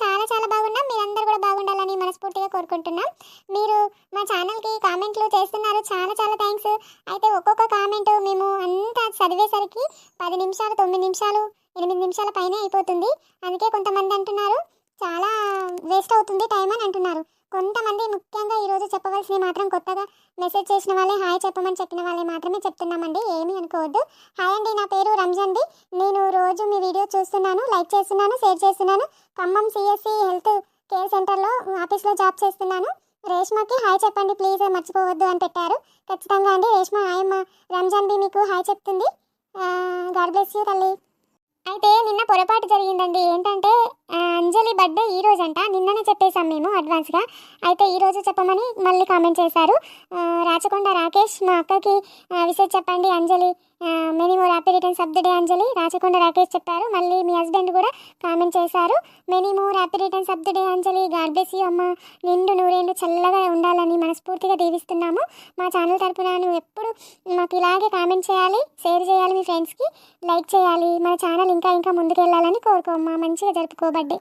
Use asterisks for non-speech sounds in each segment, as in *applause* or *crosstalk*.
చాలా చాలా బాగున్నాం. మీరందరూ కూడా బాగుండాలని మనస్ఫూర్తిగా కోరుకుంటున్నాం. మీరు మా ఛానల్కి కామెంట్లు చేస్తున్నారు. చాలా చాలా థ్యాంక్స్ అయితే ఒక్కొక్క కామెంట్ మేము అంతా చదివేసరికి పది నిమిషాలు తొమ్మిది నిమిషాలు ఎనిమిది నిమిషాల పైనే అయిపోతుంది. అందుకే కొంతమంది అంటున్నారు చాలా వేస్ట్ అవుతుంది టైం అని అంటున్నారు. కొంతమంది ముఖ్యంగా ఈరోజు చెప్పవలసినవి మాత్రం కొత్తగా మెసేజ్ చేసిన వాళ్ళే హాయ్ చెప్పమని చెప్పిన వాళ్ళే మాత్రమే చెప్తున్నామండి. ఏమీ అనుకోవద్దు. హాయ్ అండి నా పేరు రంజన్ది. నేను రోజు మీ వీడియో చూస్తున్నాను లైక్ చేస్తున్నాను షేర్ చేస్తున్నాను. ఖమ్మం సిఎస్సి హెల్త్ కేర్ సెంటర్లో ఆఫీస్లో జాబ్ చేస్తున్నాను. రేష్మకి హాయ్ చెప్పండి ప్లీజ్ మర్చిపోవద్దు అని పెట్టారు. ఖచ్చితంగా అండి రేష్మ హాయ్ రంజాన్ బి మీకు హాయ్ చెప్తుంది. గాడ్ బ్లెస్ యూ తల్లి. అయితే నిన్న పొరపాటు జరిగిందండి. ఏంటంటే అంజలి బర్త్డే ఈ రోజు అంట నిన్ననే చెప్పేశాం మేము అడ్వాన్స్గా అయితే ఈ రోజు చెప్పమని మళ్ళీ కామెంట్ చేశారు. రాచకొండ రాకేష్ మా అక్కకి విషయం చెప్పండి Anjali. Many more happy returns of the day Anjali. Rachakonda Rakesh చెప్పారు. మళ్ళీ మీ హస్బెండ్ కూడా కామెంట్ చేశారు. Many more happy returns of the day Anjali. God bless you అమ్మ. నిండు నూరేళ్ళు చల్లగా ఉండాలని మనస్ఫూర్తిగా దీవిస్తున్నాము. మా ఛానల్ తరపున నువ్వు ఎప్పుడు మాకు ఇలాగే కామెంట్ చేయాలి షేర్ చేయాలి మీ ఫ్రెండ్స్కి లైక్ చేయాలి. మన ఛానల్ ఇంకా ఇంకా ముందుకెళ్ళాలని కోరుకోమ్మా. మంచిగా జరుపుకోబడ్డే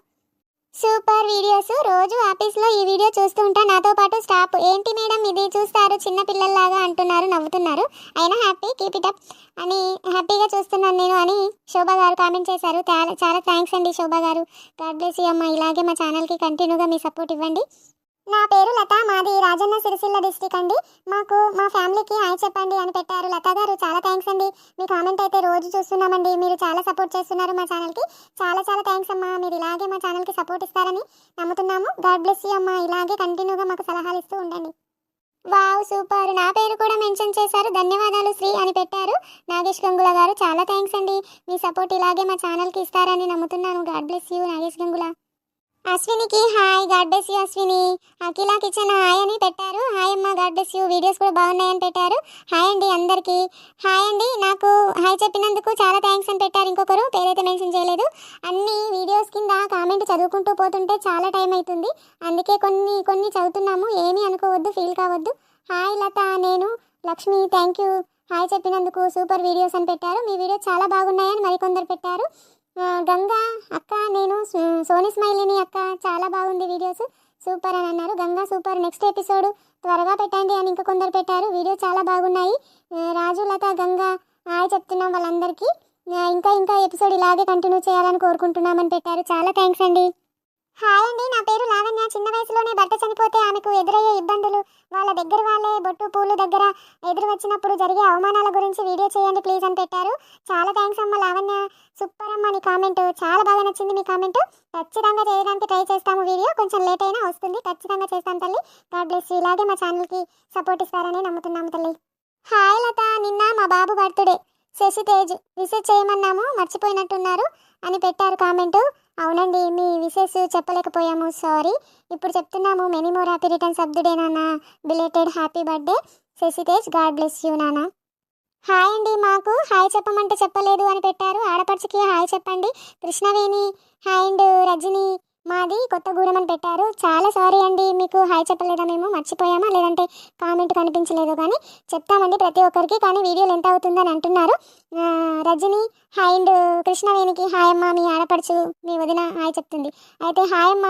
సూపర్ వీడియోస్. రోజు ఆఫీస్లో ఈ వీడియో చూస్తూ ఉంటా. నాతో పాటు స్టాప్ ఏంటి మేడం ఇది? చూస్తారు. చిన్న పిల్లల్లాగా అంటున్నారు నవ్వుతున్నారు. అయినా హ్యాపీ. కీప్ ఇట్ అప్ అని హ్యాపీగా చూస్తున్నాను నేను అని శోభా గారు కామెంట్ చేశారు. చాలా చాలా థ్యాంక్స్ అండి శోభా గారు. గాడ్ బ్లెస్ యూ అమ్మ. ఇలాగే మా ఛానల్కి కంటిన్యూగా మీ సపోర్ట్ ఇవ్వండి. నా పేరు లత. మాది రాజన్న సిరిసిల్ల డిస్టిక్ అండి మాకు మా ఫ్యామిలీకి హాయ్ చెప్పండి అని పెట్టారు లత గారు చాలా థ్యాంక్స్ అండి మీ కామెంట్ అయితే రోజు చూస్తున్నామండి మీరు చాలా సపోర్ట్ చేస్తున్నారు మా ఛానల్కి చాలా చాలా థ్యాంక్స్ అమ్మా మీరు ఇలాగే మా ఛానల్కి సపోర్ట్ ఇస్తారని నమ్ముతున్నాము గాడ్ బ్లెస్ యూ అమ్మా ఇలాగే కంటిన్యూగా మాకు సలహాలు ఇస్తూ ఉండండి వావ్ సూపర్ నా పేరు కూడా మెన్షన్ చేశారు ధన్యవాదాలు శ్రీ అని పెట్టారు నాగేష్ గంగుల గారు చాలా థ్యాంక్స్ అండి మీ సపోర్ట్ ఇలాగే మా ఛానల్కి ఇస్తారని నమ్ముతున్నాను. God bless you Nagesh Gangula. అశ్వినికి hi god bless you Ashwini. Akhila kitchen hi అని పెట్టారు. హాయ్ అమ్మ గాడ్ బ్లెస్ యూ వీడియోస్ కూడా బాగున్నాయని పెట్టారు. హాయ్ అండి అందరికీ. హాయ్ అండి నాకు హాయ్ చెప్పినందుకు చాలా థ్యాంక్స్ అని పెట్టారు. ఇంకొకరు పేరైతే మెన్షన్ చేయలేదు. అన్ని వీడియోస్ కింద కామెంట్ చదువుకుంటూ పోతుంటే చాలా టైం అవుతుంది అందుకే కొన్ని కొన్ని చదువుతున్నాము. ఏమీ అనుకోవద్దు ఫీల్ కావద్దు. హాయ్ లత నేను లక్ష్మి థ్యాంక్ యూ హాయ్ చెప్పినందుకు సూపర్ వీడియోస్ అని పెట్టారు. మీ వీడియో చాలా బాగున్నాయని మరికొందరు పెట్టారు. గంగా అక్క నేను సోనీ సోని అక్క చాలా బాగుంది వీడియోస్. సూపర్ అని అన్నారు. గంగా సూపర్ నెక్స్ట్ ఎపిసోడ్ త్వరగా పెట్టండి అని ఇంకా కొందరు పెట్టారు. వీడియో చాలా బాగున్నాయి. రాజు లత గంగా హాయ్ చెప్తున్నాం వాళ్ళందరికీ. ఇంకా ఇంకా ఎపిసోడ్ ఇలాగే కంటిన్యూ చేయాలని కోరుకుంటున్నామని పెట్టారు. చాలా థ్యాంక్స్ అండి. హాయ్ అండి నా పేరు లావణ్య. చిన్న వయసులోనే భర్త చనిపోతే ఆమెకు ఎదురయ్యే ఇబ్బందులు వాళ్ళ దగ్గర వాళ్ళే బొట్టు పూలు దగ్గర ఎదురు వచ్చినప్పుడు జరిగే అవమానాల గురించి వీడియో చేయండి ప్లీజ్ అని పెట్టారు. చాలా థ్యాంక్స్ అమ్మ లావణ్య. సూపర్ అమ్మ నీ కామెంట్. చాలా బాగా నచ్చింది మీ కామెంట్. ఖచ్చితంగా చేయడానికి ట్రై చేస్తాము వీడియో. కొంచెం లేట్ అయినా వస్తుంది. ఖచ్చితంగా చేస్తాం తల్లి. గాడ్ బ్లెస్ ఇలాగే మా ఛానల్కి సపోర్ట్ ఇస్తారని నమ్ముతున్నాము తల్లి. హాయ్ లత. నిన్న మా బాబు బర్త్డే. శశి తేజ్ విషెస్ చేయమన్నాము. మర్చిపోయినట్టున్నారు అని పెట్టారు కామెంటు. అవునండి మీ విషెస్ చెప్పలేకపోయాము. సారీ. ఇప్పుడు చెప్తున్నాము many more happy returns of the day నాన్న. Belated happy birthday Sashitej god bless you నాన్న. హాయ్ అండి మాకు. హాయ్ చెప్పమంటే చెప్పలేదు అని పెట్టారు. ఆడపడుచుకి హాయ్ చెప్పండి. కృష్ణవేణి. Hi and Rajani. మాది కొత్త గూడెమని పెట్టారు. చాలా సారీ అండి. మీకు హాయ్ చెప్పలేదా మేము? మర్చిపోయామా? లేదంటే కామెంట్ కనిపించలేదు కానీ చెప్తామండి ప్రతి ఒక్కరికి. కానీ వీడియోలు ఎంత అవుతుందని అంటున్నారు. రజని హాయ్ అండ్ కృష్ణవేణికి హాయ్ అమ్మ మీ ఆడపడుచు మీ వదిన హాయ్ చెప్తుంది. అయితే హాయ్ అమ్మ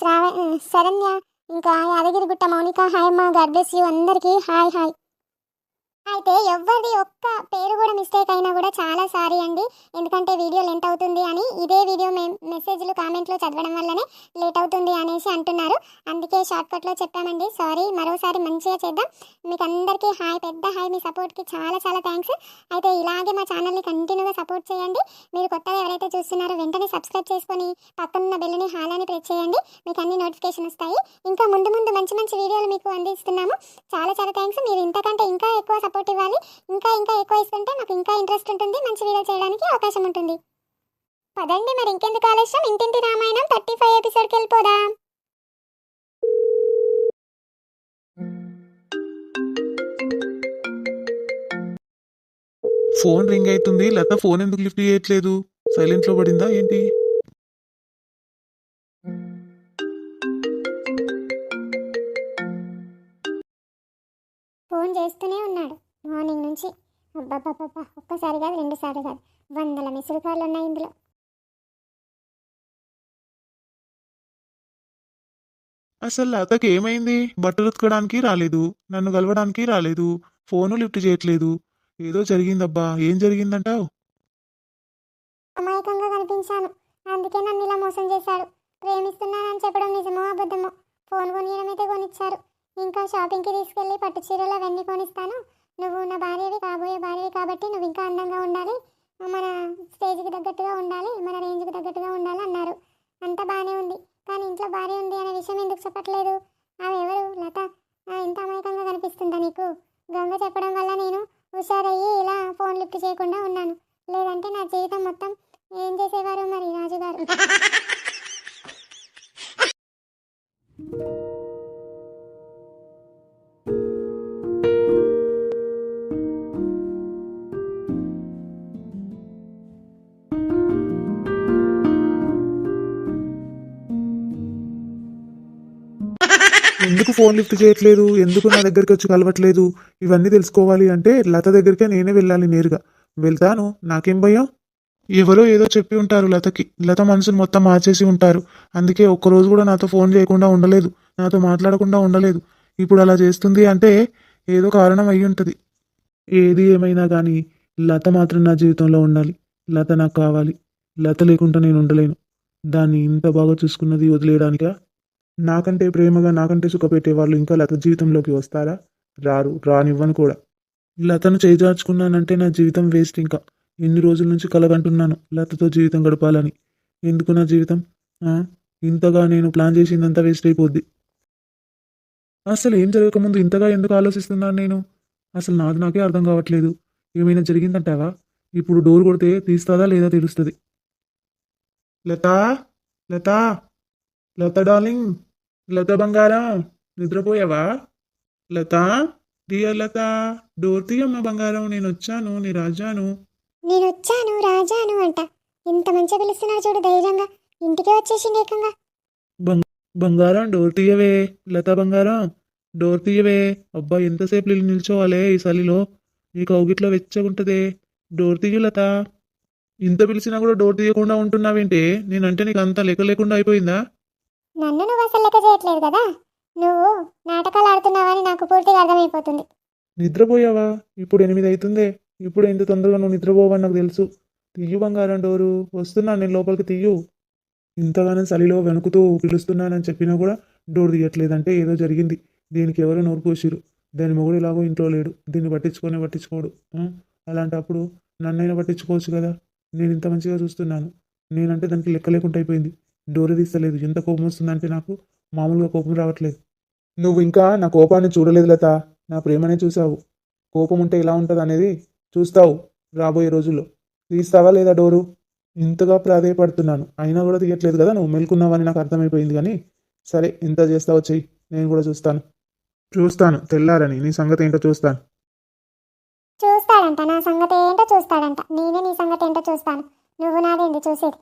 శ్రావ శరణ్య ఇంకా యాదగిరిగుట్ట మౌనిక హాయ్ అమ్మ గాడ్ బ్లెస్ యూ. అందరికీ హాయ్ హాయ్. అయితే ఎవరిది ఒక్క పేరు కూడా మిస్టేక్ అయినా కూడా చాలా సారీ అండి. ఎందుకంటే వీడియో లెంట్ అవుతుంది అని ఇదే వీడియో మే మెసేజ్లు కామెంట్లు చదవడం వల్లనే లేట్ అవుతుంది అనేసి అంటున్నారు. అందుకే షార్ట్కట్లో చెప్పామండి. సారీ మరోసారి మంచిగా చేద్దాం. మీకు అందరికీ హాయ్ పెద్ద హాయ్ మీ సపోర్ట్కి చాలా చాలా థ్యాంక్స్ అయితే ఇలాగే మా ఛానల్ని కంటిన్యూగా సపోర్ట్ చేయండి. మీరు కొత్తగా ఎవరైతే చూస్తున్నారో వెంటనే సబ్స్క్రైబ్ చేసుకొని పక్కనున్న బెల్లని హాలని ప్రెస్ చేయండి. మీకు అన్ని నోటిఫికేషన్ వస్తాయి. ఇంకా ముందు ముందు మంచి మంచి వీడియోలు మీకు అందిస్తున్నాము. చాలా చాలా థ్యాంక్స్ మీరు ఇంతకంటే ఇంకా ఎక్కువ సపోర్ట్ ఇవ్వాలి. ఇంకా ఇంకా ఎక్కువ ఇస్తుంటే మాకు ఇంకా ఇంట్రెస్ట్ ఉంటుంది. మంచి వీడియో చేయడానికి అవకాశం ఉంటుంది. పదండి మరి ఇంకెందుకు ఆలస్యం? ఇంటింటి రామాయణం థర్టీ ఫైవ్ ఎపిసోడ్కి వెళ్ళిపోదా. ఫోన్ రింగ్ అవుతుంది. లత ఫోన్ ఎందుకు లిఫ్ట్ చేయట్లేదు? సైలెంట్లో పడిందా ఏంటి? అబ్బాబ్బాబ్బా ఒక్కసారి కాదు రెండు సార్లు కాదు. వందల మిస్డ్ కాళ్ళు ఉన్నాయి ఇందులో. అసలు లతకి ఏమైంది? బట్టలు ఉతకడానికి రాలేదు నన్ను కలవడానికి రాలేదు ఫోను లిఫ్ట్ చేయట్లేదు. ఏదో జరిగిందబ్బా ఏం జరిగిందంటావు? అమాయకంగా కనిపించాను. అందుకే నన్ను ఇలా మోసం చేశాడు ప్రేమిస్తున్నానని చెప్పడం నిజమో అబద్ధమో? ఫోన్ కొనియడం అయితే కొనిచ్చారు. ఇంకా షాపింగ్కి తీసుకెళ్ళి పట్టు చీరలు అవన్నీ కొనిస్తాను? నువ్వు నా భార్యవి కాబోయే భార్యవి కాబట్టి నువ్వు ఇంకా అందంగా ఉండాలి. మన స్టేజ్కి తగ్గట్టుగా ఉండాలి మన రేంజ్కి తగ్గట్టుగా ఉండాలి అన్నారు. అంతా బాగానే ఉంది. కానీ ఇంట్లో భార్య ఉంది అనే విషయం ఎందుకు చెప్పట్లేదు? ఆమె ఎవరు లత ఆ, ఇంత అమాయకంగా కనిపిస్తుందా నీకు? గంగ చెప్పడం వల్ల నేను హుషారయ్యి ఇలా ఫోన్ లిఫ్ట్ చేయకుండా ఉన్నాను. లేదంటే నా జీవితం మొత్తం ఏం చేసేవారు మరి రాజుగారు? *laughs* ఎందుకు ఫోన్ లిఫ్ట్ చేయట్లేదు? ఎందుకు నా దగ్గరికి వచ్చి కలవట్లేదు? ఇవన్నీ తెలుసుకోవాలి అంటే లత దగ్గరికే నేనే వెళ్ళాలి నేరుగా. వెళ్తాను. నాకేం భయం? ఎవరో ఏదో చెప్పి ఉంటారు లతకి. లత మనసును మొత్తం మార్చేసి ఉంటారు. అందుకే ఒక్కరోజు కూడా నాతో ఫోన్ చేయకుండా ఉండలేదు. నాతో మాట్లాడకుండా ఉండలేదు. ఇప్పుడు అలా చేస్తుంది అంటే ఏదో కారణం అయి ఉంటుంది. ఏది ఏమైనా కానీ లత మాత్రం నా జీవితంలో ఉండాలి. లత నాకు కావాలి. లత లేకుండా నేను ఉండలేను. దాన్ని ఇంత బాగా చూసుకున్నది వదిలేయడానికా? నాకంటే ప్రేమగా నాకంటే సుఖపెట్టే వాళ్ళు ఇంకా లత జీవితంలోకి వస్తారా? రారు రానివ్వను కూడా. లతను చేజార్చుకున్నానంటే నా జీవితం వేస్ట్ ఇంకా. ఎన్ని రోజుల నుంచి కలగంటున్నాను లతతో జీవితం గడపాలని. ఎందుకు నా జీవితం? ఇంతగా నేను ప్లాన్ చేసిందంతా వేస్ట్ అయిపోద్ది. అసలు ఏం జరగకముందు ఇంతగా ఎందుకు ఆలోచిస్తున్నాను నేను? అసలు నాది నాకే అర్థం కావట్లేదు. ఏమైనా జరిగిందంటావా? ఇప్పుడు డోర్ కొడితే తీస్తాదా లేదా తెలుస్తుంది. లతా? లతా? లత డార్లింగ్? లత బంగారం నిద్రపోయావా? లత డియర్ లత డోర్ తీయమ్మ బంగారం నేను వచ్చాను నీ రాజాను. నేను వచ్చాను రాజాను అంట. ఇంత మంచిగా పిలుస్తున్నాడు చూడు ధైర్యంగా. ఇంటికే వచ్చేసింది ఏకంగా. బంగారం డోర్ తీయవే లత బంగారం డోర్ తీయవే అబ్బా ఎంతసేపు నిల్ నిల్చోవాలే ఈ చలిలో? ఈ కౌగిట్లో వెచ్చగుంటదే. డోర్ తీయ లత. ఇంత పిలిచినా కూడా డోర్ తీయకుండా ఉంటున్నావేంటి? నేనంటే నీకు అంత లెక్క లేకుండా అయిపోయిందా? నన్ను నువ్వు అసలు లెక్క చేయట్లేదు కదా? నువ్వు నాటకాలు ఆడుతున్నావని నాకు పూర్తిగా అర్థమైపోతుంది. నిద్రపోయావా? ఇప్పుడు ఎనిమిది అవుతుందే ఇప్పుడు ఎంత తొందరగా నువ్వు నిద్రపోవని నాకు తెలుసు. తియ్యు బంగారం డోరు. వస్తున్నాను నేను లోపలికి తియ్యు. ఇంతగానో చలిలో వెనుకుతూ పిలుస్తున్నానని చెప్పినా కూడా డోర్ తీయట్లేదంటే ఏదో జరిగింది. దీనికి ఎవరో నోరు పోసిరు దాని మొగుడు ఎలాగో ఇంట్లో లేడు. దీన్ని పట్టించుకొని పట్టించుకోడు. అలాంటప్పుడు నన్నైనా పట్టించుకోవచ్చు కదా? నేను ఇంత మంచిగా చూస్తున్నాను. నేనంటే దానికి లెక్క లేకుండా అయిపోయింది. డోర్ తీస్తలేదు. ఎంత కోపం వస్తుందంటే నాకు మామూలుగా కోపం రావట్లేదు. నువ్వు ఇంకా నా కోపాన్ని చూడలేదు లత. నా ప్రేమనే చూసావు కోపం ఉంటే ఎలా ఉంటుంది అనేది చూస్తావు రాబోయే రోజుల్లో. తీస్తావా లేదా డోరు? ఇంతగా ప్రాధేయపడుతున్నాను. అయినా కూడా తీయట్లేదు కదా నువ్వు మెలుకున్నావని నాకు అర్థమైపోయింది కానీ సరే ఎంత చేస్తావో చెయ్యి. నేను కూడా చూస్తాను. చూస్తాను. తెల్లారని. నీ సంగతి ఏంటో చూస్తాను. చూస్తాడంట. నా సంగతి ఏంటో చూస్తాడంట. నేనే నీ సంగతి ఏంటో చూస్తాను. నువ్వు నాదేంటి చూసేది?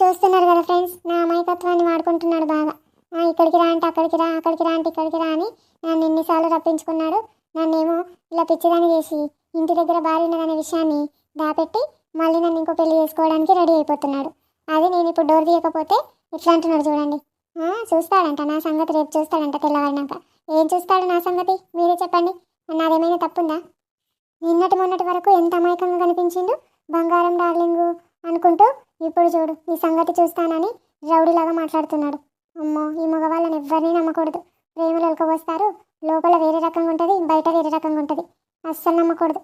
చూస్తున్నారు కదా ఫ్రెండ్స్ నా అమాయకత్వాన్ని వాడుకుంటున్నాడు బాగా. ఇక్కడికి రా అంటే అక్కడికి రా అక్కడికి రా అంటే ఇక్కడికి రా అని నన్ను ఎన్నిసార్లు రప్పించుకున్నాడు. నన్నేమో ఇలా పిచ్చిదాన్ని చేసి ఇంటి దగ్గర భార్య ఉన్నదనే విషయాన్ని దాపెట్టి మళ్ళీ నన్ను ఇంకో పెళ్ళి చేసుకోవడానికి రెడీ అయిపోతున్నాడు. అది నేను ఇప్పుడు డోర్ తీయకపోతే ఇట్లా అంటున్నాడు చూడండి. చూస్తాడంట నా సంగతి రేపు చూస్తాడంట తెల్లవారినాక. ఏం చూస్తాడు నా సంగతి? మీరే చెప్పండి. నాదేమైనా తప్పుందా? నిన్నటి మొన్నటి వరకు ఎంత అమాయకంగా కనిపించిండు? బంగారం డార్లింగు అనుకుంటూ ఇప్పుడు చూడు నీ సంగతి చూస్తానని రౌడీలాగా మాట్లాడుతున్నాడు. అమ్మో ఈ మగవాళ్ళని ఎవరిని నమ్మకూడదు. ప్రేమలు వస్తారు లోపల వేరే రకంగా ఉంటుంది బయట వేరే రకంగా ఉంటుంది. అస్సలు నమ్మకూడదు.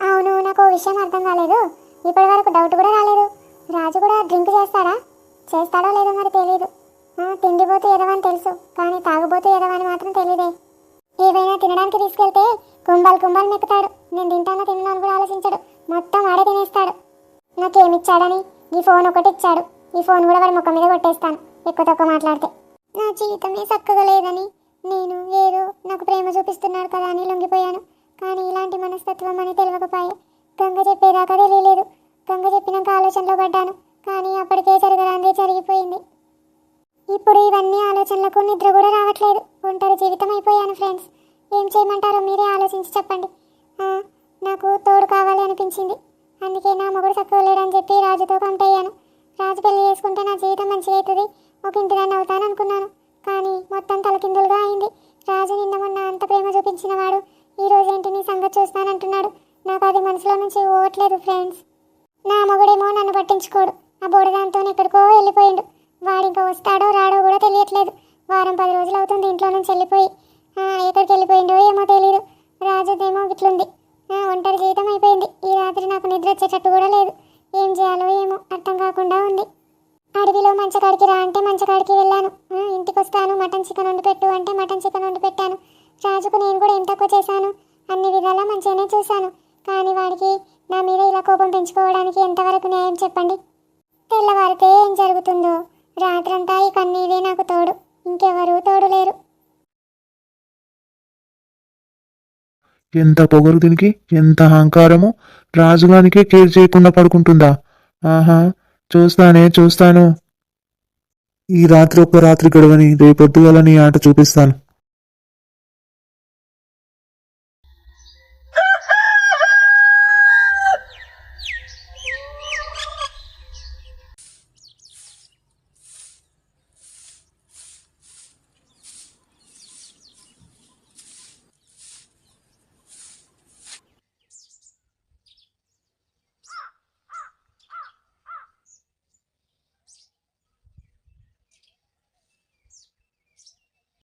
అవును నాకు విషయం అర్థం కాలేదు. ఇప్పటి వరకు డౌట్ కూడా రాలేదు. రాజు కూడా డ్రింక్ చేస్తాడా? చేస్తాడో లేదో మరి తెలియదు తిండిపోతే ఎదవని తెలుసు కానీ తాగుబోతే ఎదవని మాత్రం తెలియదే ఏవైనా తినడానికి తీసుకెళ్తే కుంభాలు కుంభాలు నెక్కుతాడు నేను తింటానో తిన్నాను కూడా ఆలోచించాడు. మొత్తం ఆడే తినేస్తాడు. నాకేమిచ్చాడని? ఈ ఫోన్ ఒకటి ఇచ్చాడు ఈ ఫోన్ కూడా వాడి ముఖం మీద కొట్టేస్తాను. ఎక్కువ తక్కువ మాట్లాడితే. నా జీవితమే చక్కగా లేదని నేను ఏదో నాకు ప్రేమ చూపిస్తున్నాడు కదా అని లొంగిపోయాను. కానీ ఇలాంటి మనస్తత్వం అని తెలియకపోయే గంగ చెప్పేదాకా తెలియలేదు. గంగ చెప్పినాక ఆలోచనలో పడ్డాను. కానీ అప్పటికే జరగరాందే జరిగిపోయింది. ఇప్పుడు ఇవన్నీ ఆలోచనలకు నిద్ర కూడా రావట్లేదు. ఒంటరి జీవితం అయిపోయాను ఫ్రెండ్స్. ఏం చేయమంటారో మీరే ఆలోచించి చెప్పండి. నాకు తోడు కావాలి అనిపించింది. అందుకే నా మొగుడు తక్కువ లేడని చెప్పి రాజుతో పంపేయాను రాజు పెళ్ళి చేసుకుంటే నా జీవితం మంచిగా అవుతుంది. ఒక ఇంటిదాన్ని అవుతాను అనుకున్నాను. కానీ మొత్తం తలకిందులుగా అయింది. రాజు నిన్న మొన్న అంత ప్రేమ చూపించిన వాడు. ఈ రోజు ఏంటి నీ సంగతి చూస్తానంటున్నాడు నాకు అది మనసులో నుంచి పోవట్లేదు ఫ్రెండ్స్. నా మొగుడేమో నన్ను పట్టించుకోడు. ఆ బోడదాంతో ఎక్కడికో వెళ్ళిపోయిండు. వాడు ఇంకా వస్తాడో రాడో కూడా తెలియట్లేదు. వారం పది రోజులు అవుతుంది ఇంట్లో నుంచి వెళ్ళిపోయి. ఎక్కడికి వెళ్ళిపోయిండో ఏమో తెలియదు రాజుదేమో ఇట్లుంది ఒంటరి జీవితం అయిపోయింది. ఈ రాత్రి నాకు నిద్ర వచ్చేటట్టు కూడా లేదు. ఏం చేయాలో ఏమో అర్థం కాకుండా ఉంది. అడవిలో మంచకాడికి రా అంటే మంచకాడికి వెళ్ళాను. ఇంటికి వస్తాను మటన్ చికెన్ వండి పెట్టు అంటే మటన్ చికెన్ వండి పెట్టాను. రాజుకు నేను కూడా ఎంత తక్కువ చేశాను? అన్ని విధాలా మంచిగానే చూశాను. కానీ వాడికి నా మీద ఇలా కోపం పెంచుకోవడానికి ఎంతవరకు న్యాయం చెప్పండి? తెల్లవారితే ఏం జరుగుతుందో. రాత్రంతా ఈ కన్నీరే నాకు తోడు. ఇంకెవరూ తోడు లేరు. ఎంత పొగరు దీనికి? ఎంత అహంకారము? రాజుగానికే కేర్ చేయకుండా పడుకుంటుందా? ఆహా చూస్తానే చూస్తాను. ఈ రాత్రి ఒక్క రాత్రి గడవని రేపొద్దుగల నీ ఆట చూపిస్తాను.